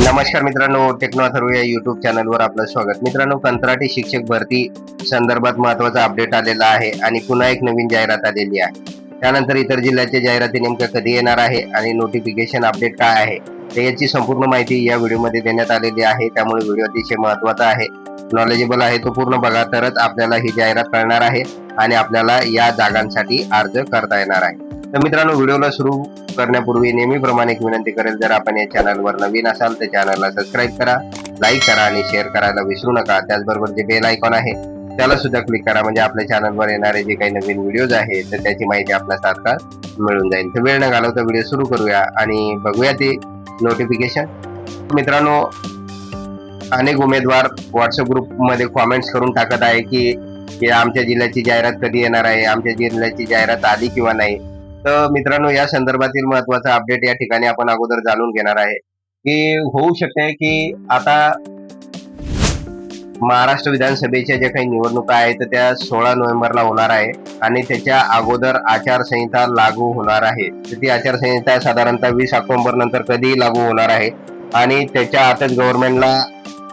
नमस्कार मित्रांनो टेक्नो अथर्व या युट्यूब चॅनलवर आपलं स्वागत. मित्रांनो कंत्राटी शिक्षक भरती संदर्भात महत्त्वाचा अपडेट आलेला आहे आणि पुन्हा एक नवीन जाहिरात आलेली आहे. त्यानंतर इतर जिल्ह्याच्या जाहिराती नेमक्या कधी येणार आहे आणि नोटिफिकेशन अपडेट काय आहे तर याची संपूर्ण माहिती या व्हिडिओमध्ये देण्यात आलेली आहे. त्यामुळे व्हिडिओ अतिशय महत्त्वाचा आहे. नॉलेजेबल आहे तो पूर्ण बघा तरच आपल्याला ही जाहिरात कळणार आहे आणि आपल्याला या जागांसाठी अर्ज करता येणार आहे. तर मित्रांनो व्हिडिओला सुरू करण्यापूर्वी नेहमीप्रमाणे एक विनंती करेल जर आपण या चॅनलवर नवीन असाल तर चॅनलला सबस्क्राईब करा लाईक करा आणि शेअर करायला विसरू नका. त्याचबरोबर जे बेल आयकॉन आहे त्याला सुद्धा क्लिक करा. म्हणजे आपल्या चॅनलवर येणारे जे काही नवीन व्हिडिओज आहेत तर त्याची माहिती आपल्या तात्काळ मिळून जाईल. तर वेळ न घालवता व्हिडिओ सुरू करूया आणि बघूया ते नोटिफिकेशन मित्रांनो अनेक उमेदवार व्हॉट्सअप ग्रुपमध्ये कॉमेंट्स करून टाकत आहे की की आमच्या जिल्ह्याची जाहिरात कधी येणार आहे? आमच्या जिल्ह्याची जाहिरात आली किंवा नाही? तर मित्रांनो या संदर्भातील महत्त्वाचा अपडेट या ठिकाणी आपण अगोदर जाणून घेणार आहे की होऊ शकते की आता महाराष्ट्र विधानसभेच्या ज्या काही निवडणुका आहेत तर त्या सोळा नोव्हेंबरला होणार आहे आणि त्याच्या अगोदर आचारसंहिता लागू होणार आहे. तर ती आचारसंहिता साधारणतः वीस ऑक्टोबर नंतर कधी लागू होणार आहे आणि त्याच्या आतच गव्हर्नमेंटला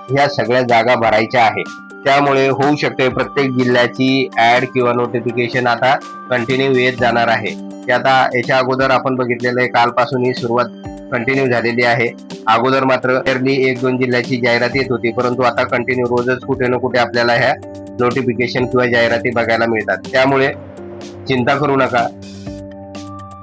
ह्या सगळ्या जागा भरायच्या आहे त्यामुळे होऊ शकते प्रत्येक जिल्ह्याची ऍड किंवा नोटिफिकेशन आता कंटिन्यू येत जाणार आहे. ते आता याच्या अगोदर आपण बघितलेलं आहे कालपासून ही सुरुवात कंटिन्यू झालेली आहे. अगोदर मात्र एरली एक दोन जिल्ह्याची जाहिरात येत होती परंतु आता कंटिन्यू रोजच कुठे ना कुठे आपल्याला ह्या नोटिफिकेशन किंवा जाहिराती बघायला मिळतात. त्यामुळे चिंता करू नका.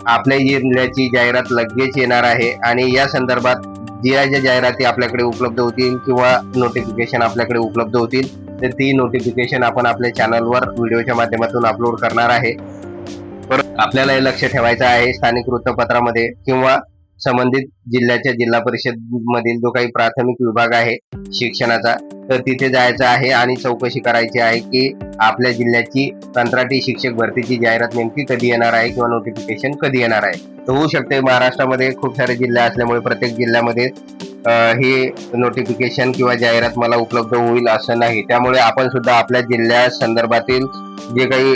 आपल्या जिल्ह्याची जाहिरात लगेच येणार आहे आणि या संदर्भात ज्या ज्या जाहिराती आपल्याकडे उपलब्ध होतील किंवा नोटिफिकेशन आपल्याकडे उपलब्ध होतील तर ती नोटिफिकेशन आपण आपल्या चॅनलवर व्हिडिओच्या माध्यमातून अपलोड करणार आहे. परत आपल्याला हे लक्ष ठेवायचं आहे स्थानिक वृत्तपत्रामध्ये किंवा संबंधित जिल्ह्याच्या जिल्हा परिषद मधील जो काही प्राथमिक विभाग आहे शिक्षणाचा तर तिथे जायचं आहे आणि चौकशी करायची आहे की आपल्या जिल्ह्याची कंत्राटी शिक्षक भरतीची जाहिरात नेमकी कधी येणार आहे किंवा नोटिफिकेशन कधी येणार आहे. तर होऊ शकते महाराष्ट्रामध्ये खूप सारे जिल्हे असल्यामुळे प्रत्येक जिल्ह्यामध्ये हे नोटिफिकेशन किंवा जाहिरात मला उपलब्ध होईल असं नाही. त्यामुळे आपण सुद्धा आपल्या जिल्ह्या संदर्भातील जे काही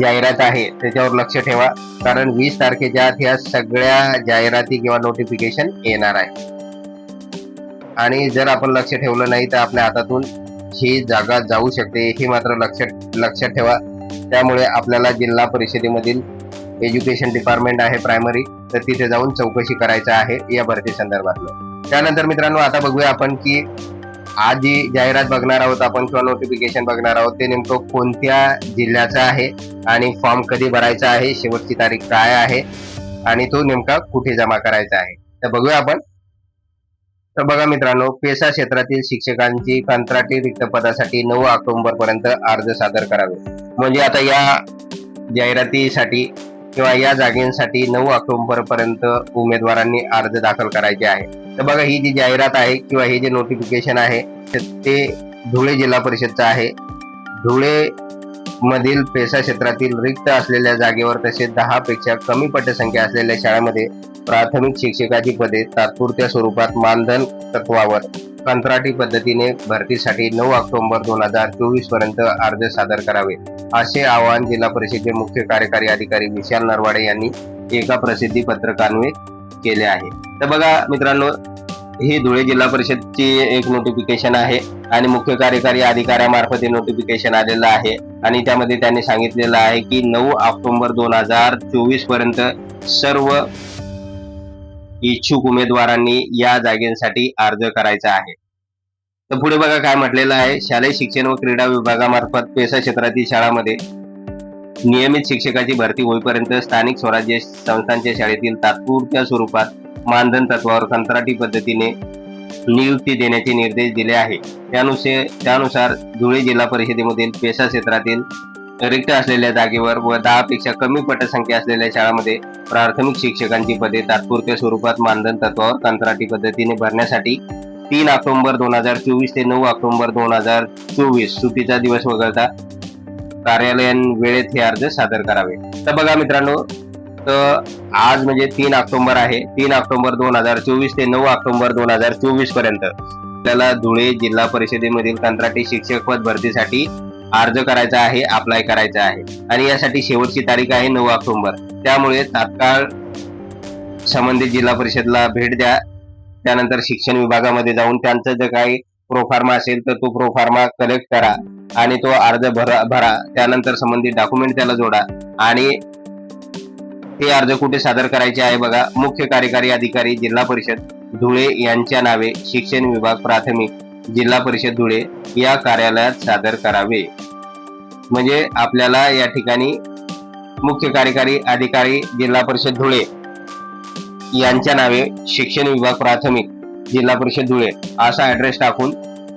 जाहिरात आहे त्याच्यावर लक्ष ठेवा. कारण वीस तारखेच्या आत ह्या सगळ्या जाहिराती किंवा नोटिफिकेशन येणार आहे आणि जर आपण लक्ष ठेवलं नाही तर आपल्या हातातून ही जागा जाऊ शकते. हे मात्र लक्ष लक्षात ठेवा. त्यामुळे आपल्याला जिल्हा परिषदेमधील एज्युकेशन डिपार्टमेंट आहे प्रायमरी तर तिथे जाऊन चौकशी करायचं आहे या भरती संदर्भातलं. त्यानंतर मित्रांनो आता बघूया आपण की आज जी जाहिरात बघणार आहोत आपण किंवा नोटिफिकेशन बघणार आहोत ते नेमकं कोणत्या जिल्ह्याचा आहे आणि फॉर्म कधी भरायचा आहे शेवटची तारीख काय आहे आणि तो नेमका कुठे जमा करायचा आहे. तर बघूया आपण. तर बघा मित्रांनो पेसा क्षेत्रातील शिक्षकांची कंत्राटी रिक्त पदासाठी नऊ ऑक्टोबर पर्यंत अर्ज सादर करावे. म्हणजे आता या जाहिरातीसाठी किंवा या जागेसाठी नऊ ऑक्टोबर पर्यंत उमेदवारांनी अर्ज दाखल करायचे आहे. तर बघा ही जी जाहिरात आहे किंवा हे जे नोटिफिकेशन आहे तर ते धुळे जिल्हा परिषदचं आहे. धुळे मधील पेसा क्षेत्रातील रिक्त असलेल्या जागेवर तसेच दहा पेक्षा कमी पटसंख्या असलेल्या शाळांमध्ये प्राथमिक शिक्षकाची पदे तात्पुरत्या स्वरूपात मानधन तत्वावर कंत्राटी पद्धतीने भरतीसाठी नऊ ऑक्टोबर दोन हजार चोवीसपर्यंत अर्ज सादर करावे असे आवाहन जिल्हा परिषदेचे मुख्य कार्यकारी अधिकारी विशाल नरवाडे यांनी एका प्रसिद्धी पत्रकान्वे केले आहे. तर बघा मित्रांनो ही धुळे जिल्हा परिषदची एक नोटिफिकेशन आहे आणि मुख्य कार्यकारी अधिकाऱ्यामार्फत हे नोटिफिकेशन आलेलं आहे आणि त्यामध्ये त्यांनी सांगितलेलं आहे की नऊ ऑक्टोबर दोन हजार चोवीसपर्यंत सर्व इच्छुक उमेदवारांनी या जागेसाठी अर्ज करायचा आहे. तर पुढे बघा काय म्हटलेलं आहे. शालेय शिक्षण व क्रीडा विभागामार्फत पेसा क्षेत्रातील शाळांमध्ये नियमित शिक्षकाची भरती होईपर्यंत स्थानिक स्वराज्य संस्थांच्या शाळेतील तात्पुरत्या स्वरूपात मानधन तत्वावर कंत्राटी पद्धतीने नियुक्ती देण्याचे निर्देश दिले आहे. त्यानुसार त्यानुसार धुळे जिल्हा परिषदेमधील पेसा क्षेत्रातील रिक्त असलेल्या जागेवर व दहा पेक्षा कमी पटसंख्या असलेल्या शाळांमध्ये प्राथमिक शिक्षकांची पदे तात्पुरत्या स्वरूपात मानधन तत्वावर कंत्राटी पद्धतीने भरण्यासाठी तीन ऑक्टोबर दोन हजार चोवीस ते नऊ ऑक्टोबर दोन हजार चोवीस सुट्टीचा दिवस वगळता कार्यालयान वेळेत हे अर्ज सादर करावे. तर बघा मित्रांनो तर आज म्हणजे तीन ऑक्टोबर आहे. तीन ऑक्टोबर दोन हजार चोवीस ते नऊ ऑक्टोबर दोन हजार चोवीसपर्यंत आपल्याला धुळे जिल्हा परिषदेमधील कंत्राटी शिक्षक पद भरतीसाठी अर्ज करायचा आहे अप्लाय करायचा आहे. आणि यासाठी शेवटची तारीख आहे नऊ ऑक्टोबर. त्यामुळे तात्काळ संबंधित जिल्हा परिषदला भेट द्या. त्यानंतर शिक्षण विभागामध्ये जाऊन त्यांचं जे काही प्रोफार्मा असेल तर तो प्रोफार्मा कलेक्ट करा आणि तो अर्ज भरा भरा. त्यानंतर संबंधित डॉक्युमेंट त्याला जोडा. आणि ते अर्ज कुठे सादर करायचे आहे बघा. मुख्य कार्यकारी अधिकारी जिल्हा परिषद धुळे यांच्या नावे शिक्षण विभाग प्राथमिक. जिल्हा परिषद धुळे या कार्यालयात सादर करावे. म्हणजे आपल्याला या ठिकाणी मुख्य कार्यकारी अधिकारी जिल्हा परिषद धुळे यांच्या नावे शिक्षण विभाग प्राथमिक जिल्हा परिषद धुळे असा ऍड्रेस टाकून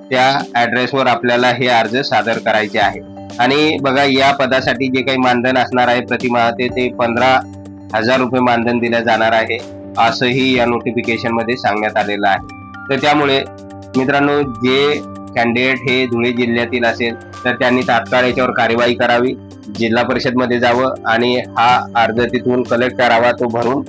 त्या ऍड्रेसवर आपल्याला हे अर्ज सादर करायचे आहे. आणि बघा या पदासाठी जे काही मानधन असणार आहे प्रतिमा ते ते पंधरा हजार रुपये मानधन दिलं जाणार आहे असंही या नोटिफिकेशनमध्ये सांगण्यात आलेलं आहे. तर त्यामुळे मित्रांनो जे कॅन्डिडेट हे धुळे जिल्ह्यातील असेल तर त्यांनी तात्काळ याच्यावर कार्यवाही करावी जिल्हा परिषदमध्ये जावं आणि हा अर्ज तिथून कलेक्ट करावा तो भरून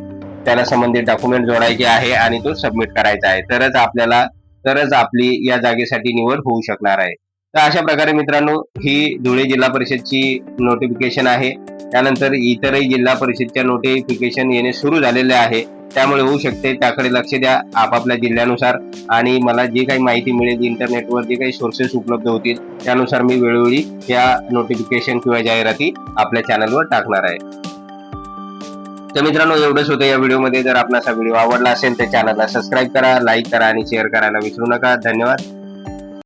त्याला संबंधित डॉक्युमेंट जोडायचे आहे आणि तो सबमिट करायचा आहे. तरच आपल्याला तरच आपली या जागेसाठी निवड होऊ शकणार आहे. तर अशा प्रकारे मित्रांनो ही धुळे जिल्हा परिषदची नोटिफिकेशन आहे. त्यानंतर इतरही जिल्हा परिषदच्या नोटिफिकेशन येणे सुरू झालेले आहे. त्यामुळे होऊ शकते. त्याकडे लक्ष द्या आपापल्या जिल्ह्यानुसार. आणि मला जी काही माहिती मिळेल इंटरनेटवर जे काही सोर्सेस उपलब्ध होतील त्यानुसार मी वेळोवेळी या नोटिफिकेशन किंवा जाहिराती आपल्या चॅनलवर टाकणार आहे. तर मित्रांनो एवढंच होतं या व्हिडिओमध्ये जर आपणास हा व्हिडिओ आवडला असेल तर चॅनलला सबस्क्राईब करा लाईक करा आणि शेअर करायला विसरू नका. धन्यवाद.